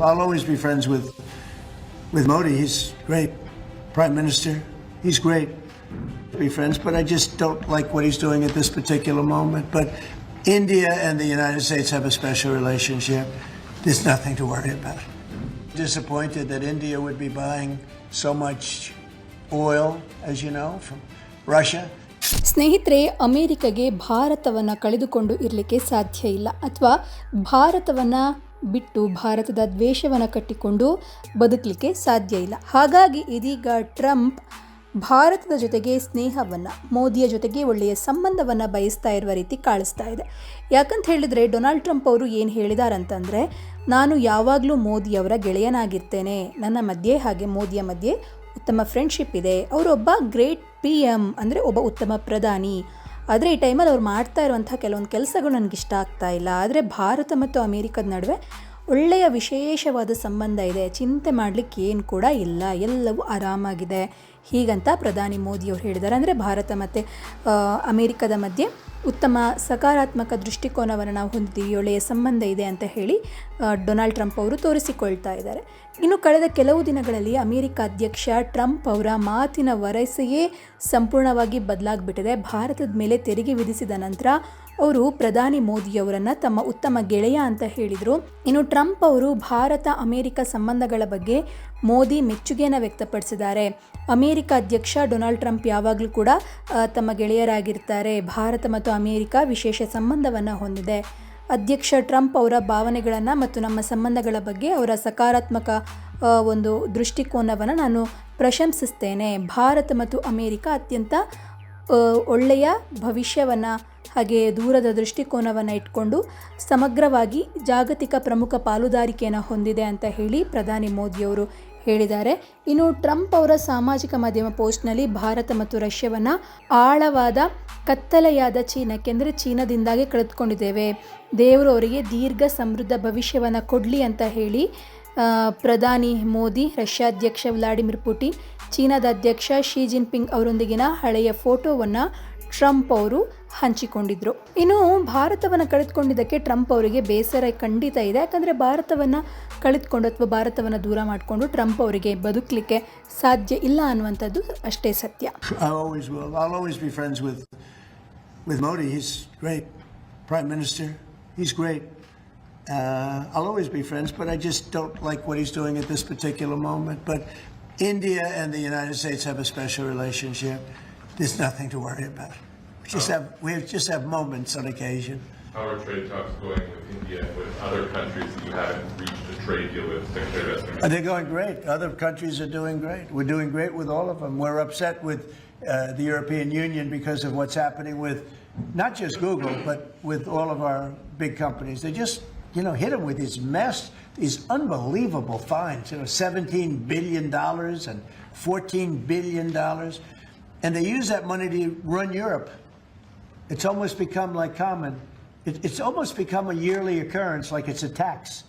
I'll always be friends with with Modi. He's great. Prime Minister. He's great. Be friends, but I just don't like what he's doing at this particular moment. But India and the United States have a special relationship. There's nothing to worry about. Disappointed that India would be buying so much oil, as you know, from Russia. ಸ್ನೇಹಿತರೆ ಅಮೇರಿಕಗೆ ಭಾರತವನ್ನು ಕಳೆದುಕೊಂಡು ಇರಲಿಕ್ಕೆ ಸಾಧ್ಯ ಇಲ್ಲ ಅಥವಾ ಭಾರತವನ್ನು ಬಿಟ್ಟು ಭಾರತದ ದ್ವೇಷವನ್ನು ಕಟ್ಟಿಕೊಂಡು ಬದುಕಲಿಕ್ಕೆ ಸಾಧ್ಯ ಇಲ್ಲ. ಹಾಗಾಗಿ ಇದೀಗ ಟ್ರಂಪ್ ಭಾರತದ ಜೊತೆಗೆ ಸ್ನೇಹವನ್ನು, ಮೋದಿಯ ಜೊತೆಗೆ ಒಳ್ಳೆಯ ಸಂಬಂಧವನ್ನು ಬಯಸ್ತಾ ಇರುವ ರೀತಿ ಕಾಣಿಸ್ತಾ ಇದೆ. ಯಾಕಂತ ಹೇಳಿದರೆ ಡೊನಾಲ್ಡ್ ಟ್ರಂಪ್ ಅವರು ಏನು ಹೇಳಿದಾರಂತಂದರೆ, ನಾನು ಯಾವಾಗಲೂ ಮೋದಿಯವರ ಗೆಳೆಯನಾಗಿರ್ತೇನೆ. ನನ್ನ ಮಧ್ಯೆ ಹಾಗೆ ಮೋದಿಯ ಮಧ್ಯೆ ಉತ್ತಮ ಫ್ರೆಂಡ್ಶಿಪ್ ಇದೆ. ಅವರೊಬ್ಬ ಗ್ರೇಟ್ ಪಿ ಎಂ ಅಂದರೆ ಒಬ್ಬ ಉತ್ತಮ ಪ್ರಧಾನಿ. ಆದರೆ ಈ ಟೈಮಲ್ಲಿ ಅವ್ರು ಮಾಡ್ತಾ ಇರುವಂಥ ಕೆಲವೊಂದು ಕೆಲಸಗಳು ನನಗೆ ಇಷ್ಟ ಆಗ್ತಾ ಇಲ್ಲ. ಆದರೆ ಭಾರತ ಮತ್ತು ಅಮೇರಿಕದ ನಡುವೆ ಒಳ್ಳೆಯ ವಿಶೇಷವಾದ ಸಂಬಂಧ ಇದೆ. ಚಿಂತೆ ಮಾಡಲಿಕ್ಕೆ ಏನು ಕೂಡ ಇಲ್ಲ. ಎಲ್ಲವೂ ಆರಾಮಾಗಿದೆ. ಹೀಗಂತ ಪ್ರಧಾನಿ ಮೋದಿಯವರು ಹೇಳಿದ್ದಾರೆ. ಅಂದರೆ ಭಾರತ ಮತ್ತು ಅಮೇರಿಕದ ಮಧ್ಯೆ ಉತ್ತಮ ಸಕಾರಾತ್ಮಕ ದೃಷ್ಟಿಕೋನವನ್ನು ನಾವು ಹೊಂದಿದ್ದೀವಿ, ಒಳ್ಳೆಯ ಸಂಬಂಧ ಇದೆ ಅಂತ ಹೇಳಿ ಡೊನಾಲ್ಡ್ ಟ್ರಂಪ್ ಅವರು ತೋರಿಸಿಕೊಳ್ತಾ ಇದ್ದಾರೆ. ಇನ್ನು ಕಳೆದ ಕೆಲವು ದಿನಗಳಲ್ಲಿ ಅಮೆರಿಕ ಅಧ್ಯಕ್ಷ ಟ್ರಂಪ್ ಅವರ ಮಾತಿನ ವರಸೆಯೇ ಸಂಪೂರ್ಣವಾಗಿ ಬದಲಾಗಿಬಿಟ್ಟಿದೆ. ಭಾರತದ ಮೇಲೆ ತೆರಿಗೆ ವಿಧಿಸಿದ ನಂತರ ಅವರು ಪ್ರಧಾನಿ ಮೋದಿಯವರನ್ನು ತಮ್ಮ ಉತ್ತಮ ಗೆಳೆಯ ಅಂತ ಹೇಳಿದರು. ಇನ್ನು ಟ್ರಂಪ್ ಅವರು ಭಾರತ, ಅಮೆರಿಕ ಸಂಬಂಧಗಳ ಬಗ್ಗೆ ಮೋದಿ ಮೆಚ್ಚುಗೆಯನ್ನು ವ್ಯಕ್ತಪಡಿಸಿದ್ದಾರೆ. ಅಮೆರಿಕ ಅಧ್ಯಕ್ಷ ಡೊನಾಲ್ಡ್ ಟ್ರಂಪ್ ಯಾವಾಗಲೂ ಕೂಡ ತಮ್ಮ ಗೆಳೆಯರಾಗಿರ್ತಾರೆ. ಭಾರತ ಮತ್ತು ಅಮೆರಿಕ ವಿಶೇಷ ಸಂಬಂಧವನ್ನು ಹೊಂದಿದೆ. ಅಧ್ಯಕ್ಷ ಟ್ರಂಪ್ ಅವರ ಭಾವನೆಗಳನ್ನು ಮತ್ತು ನಮ್ಮ ಸಂಬಂಧಗಳ ಬಗ್ಗೆ ಅವರ ಸಕಾರಾತ್ಮಕ ಒಂದು ದೃಷ್ಟಿಕೋನವನ್ನು ನಾನು ಪ್ರಶಂಸಿಸ್ತೇನೆ. ಭಾರತ ಮತ್ತು ಅಮೇರಿಕ ಅತ್ಯಂತ ಒಳ್ಳೆಯ ಭವಿಷ್ಯವನ್ನು ಹಾಗೆ ದೂರದ ದೃಷ್ಟಿಕೋನವನ್ನು ಇಟ್ಕೊಂಡು ಸಮಗ್ರವಾಗಿ ಜಾಗತಿಕ ಪ್ರಮುಖ ಪಾಲುದಾರಿಕೆಯನ್ನು ಹೊಂದಿದೆ ಅಂತ ಹೇಳಿ ಪ್ರಧಾನಿ ಮೋದಿಯವರು ಹೇಳಿದ್ದಾರೆ. ಇನ್ನು ಟ್ರಂಪ್ ಅವರ ಸಾಮಾಜಿಕ ಮಾಧ್ಯಮ ಪೋಸ್ಟ್ನಲ್ಲಿ ಭಾರತ ಮತ್ತು ರಷ್ಯಾವನ್ನು ಆಳವಾದ ಕತ್ತಲೆಯಾದ ಚೀನಕ್ಕೆ ಅಂದರೆ ಚೀನಾದಿಂದಾಗಿ ಕಳೆದುಕೊಂಡಿದ್ದೇವೆ. ದೇವರು ಅವರಿಗೆ ದೀರ್ಘ ಸಮೃದ್ಧ ಭವಿಷ್ಯವನ್ನು ಕೊಡಲಿ ಅಂತ ಹೇಳಿ ಪ್ರಧಾನಿ ಮೋದಿ, ರಷ್ಯಾ ಅಧ್ಯಕ್ಷ ವ್ಲಾಡಿಮಿರ್ ಪುಟಿನ್, ಚೀನಾದ ಅಧ್ಯಕ್ಷ ಶಿ ಜಿನ್ಪಿಂಗ್ ಅವರೊಂದಿಗಿನ ಹಳೆಯ ಫೋಟೋವನ್ನು ಟ್ರಂಪ್ ಅವರು ಹಂಚಿಕೊಂಡಿದ್ರು ಇನ್ನು ಭಾರತವನ್ನು ಕಳೆದುಕೊಂಡಿದ್ದಕ್ಕೆ ಟ್ರಂಪ್ ಅವರಿಗೆ ಬೇಸರ ಖಂಡಿತ ಇದೆ ಯಾಕಂದರೆ ಭಾರತವನ್ನು ಕಳೆದುಕೊಂಡು ಅಥವಾ ಭಾರತವನ್ನು ದೂರ ಮಾಡಿಕೊಂಡು ಟ್ರಂಪ್ ಅವರಿಗೆ ಬದುಕಲಿಕ್ಕೆ ಸಾಧ್ಯ ಇಲ್ಲ ಅನ್ನುವಂಥದ್ದು ಅಷ್ಟೇ ಸತ್ಯ. He's great. Prime. Uh, I'll always be friends, but I just don't like what he's doing at this particular moment. But India and the United States have a special relationship. There's nothing to worry about. We just have we just have moments on occasion. How are trade talks going with India and with other countries that you haven't reached a trade deal with, Secretary Uh, They're going great. Other countries are doing great. We're doing great with all of them. We're upset with uh, the European Union because of what's happening with not just Google, but with all of our big companies. They just, you know, hit them with these mess, these unbelievable fines. You know, seventeen billion dollars and fourteen billion dollars, and they use that money to run Europe. It's almost become like common. It, it's almost become a yearly occurrence, like it's a tax.